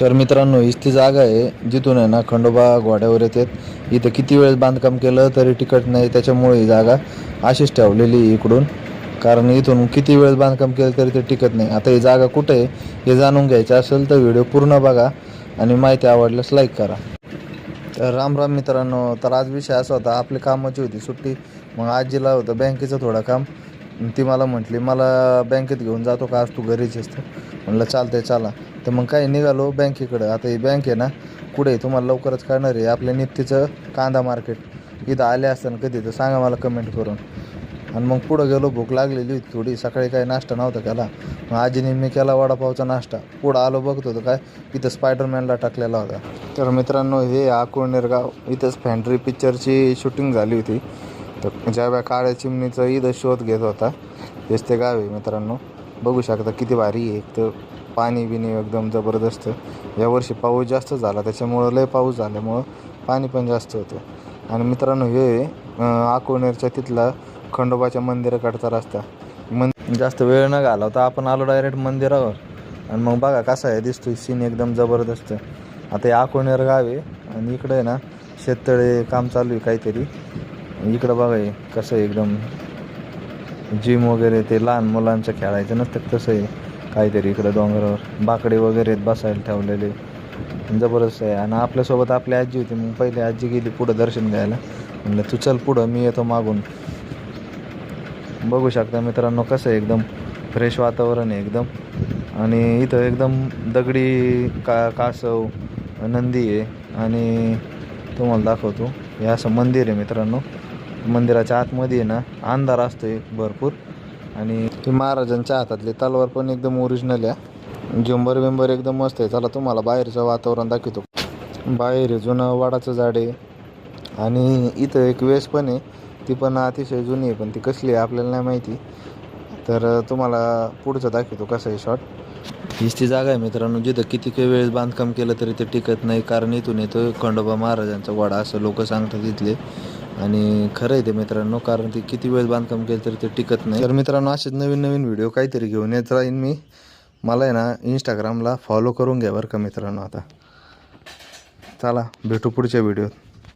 तर मित्रांनो हीच ती जागा आहे जिथून आहे ना खंडोबा घोड्यावर येतात. इथं किती वेळेस बांधकाम केलं तरी टिकत नाही त्याच्यामुळे ही जागा अशीच ठेवलेली इकडून. कारण इथून किती वेळेस बांधकाम केलं तरी ते टिकत नाही. आता ही जागा कुठे आहे हे जाणून घ्यायचं असेल तर व्हिडिओ पूर्ण बघा आणि माहिती आवडल्यास लाईक करा. तर राम राम मित्रांनो तर आज विषय असा होता आपली कामाची होती सुट्टी मग आजीला होतं बँकेचं थोडं काम. ती मला म्हटली मला बँकेत घेऊन जातो का? आज तू घरीच असतं म्हणलं चालतंय चला. तर मग काय निघालो बँकेकडं. आता ही बँक आहे ना कुठे तुम्हाला लवकरच कळणार आहे. आपल्या नित्यचं कांदा मार्केट इथं आले असताना कधी तर सांगा मला कमेंट करून. आणि मग पुढं गेलो भूक लागलेली होती थोडी. सकाळी काही नाश्ता नव्हता केला. मग आजीने मी केला वडापावचा नाश्ता. पुढं आलो बघतो तर काय? इथं स्पायडरमॅनला टाकलेला होता. तर मित्रांनो हे आकुळनेर गाव. इथंच फॅन्ट्री पिक्चरची शूटिंग झाली होती. तर ज्यावेळा काळ्या चिमणीचं इथं शोध घेत होता तेच ते गाव आहे मित्रांनो. बघू शकता किती भारी आहे. एक तर पाणी बिणी एकदम जबरदस्त. यावर्षी पाऊस जास्त झाला त्याच्यामुळं लय पाऊस झाल्यामुळं पाणी पण जास्त होतं. आणि मित्रांनो हे आकुळनेरच्या तिथला खंडोबाच्या मंदिराकडचा रस्ता. मन जास्त वेळ न घालवता आपण आलो डायरेक्ट मंदिरावर. आणि मग बघा कसा आहे दिसतोय सीन एकदम जबरदस्त. आता हे आकोणेर गाव आहे आणि इकडे आहे ना शेततळे काम चालू आहे काहीतरी. इकडं बघा हे कसं आहे एकदम. जिम वगैरे ते लहान मुलांचं खेळायचं नसतं तसं आहे. काहीतरी इकडं डोंगरावर बाकडे वगैरे आहेत बसायला ठेवलेले. जबरदस्त आहे. आणि आपल्यासोबत आपली आजी होती. मग पहिले आजी गेली पुढं दर्शन घ्यायला. म्हणलं तू चल पुढं मी येतो मागून. बघू शकता मित्रांनो कसं आहे. एकदम फ्रेश वातावरण आहे एकदम. आणि इथं एकदम दगडी का कासव नंदी आहे. आणि तुम्हाला दाखवतो. हे असं मंदिर आहे मित्रांनो. मंदिराच्या आतमध्ये आहे ना अंधार असतो भरपूर. आणि ते महाराजांच्या हातातली तलवार पण एकदम ओरिजिनल आहे. झुंबर बिंबर एकदम मस्त आहे. चला तुम्हाला बाहेरचं वातावरण दाखवतो. बाहेर जुनं वाडाचं झाड आहे. आणि इथं एक वेस पण आहे. ती पण अतिशय जुनी आहे पण ती कसली आहे आपल्याला नाही माहिती. तर तुम्हाला पुढचं दाखवतो कसं आहे शॉर्ट हीच ती जागा आहे मित्रांनो जिथं किती काही वेळेस बांधकाम केलं तरी ते टिकत नाही. कारण इथून येतो खंडोबा महाराजांचा वाडा असं लोक सांगतात तिथले आणि खरं आहे ते मित्रांनो कारण ते किती वेळ बांधकाम केलं तरी ते टिकत नाही. तर मित्रांनो असेच नवीन नवीन व्हिडिओ काहीतरी घेऊन येत राहीन मी. मला आहे ना इंस्टाग्रामला फॉलो करून घ्या बरं का मित्रांनो आता. चला भेटू पुढच्या व्हिडिओत